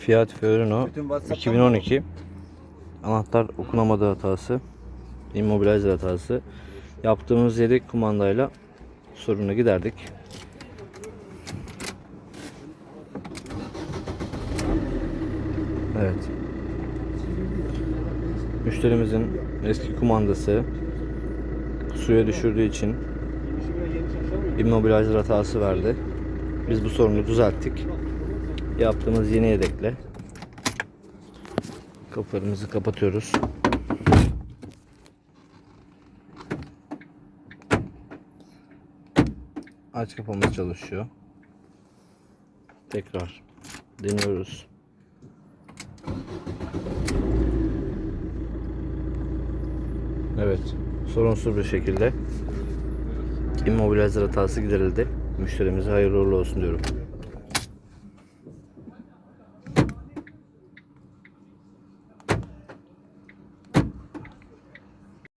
Fiat Fiorino Bütün WhatsApp'tan 2012 anahtar okunamadı hatası immobilizer hatası. Yaptığımız yedek kumandayla sorunu giderdik. Evet. Müşterimizin eski kumandası suya düşürdüğü için immobilizer hatası verdi. Biz bu sorunu düzelttik yaptığımız yeni yedekle kapılarımızı kapatıyoruz. Aç kapamız çalışıyor. Tekrar deniyoruz. Evet, sorunsuz bir şekilde immobilizer hatası giderildi. Müşterimize hayırlı uğurlu olsun diyorum.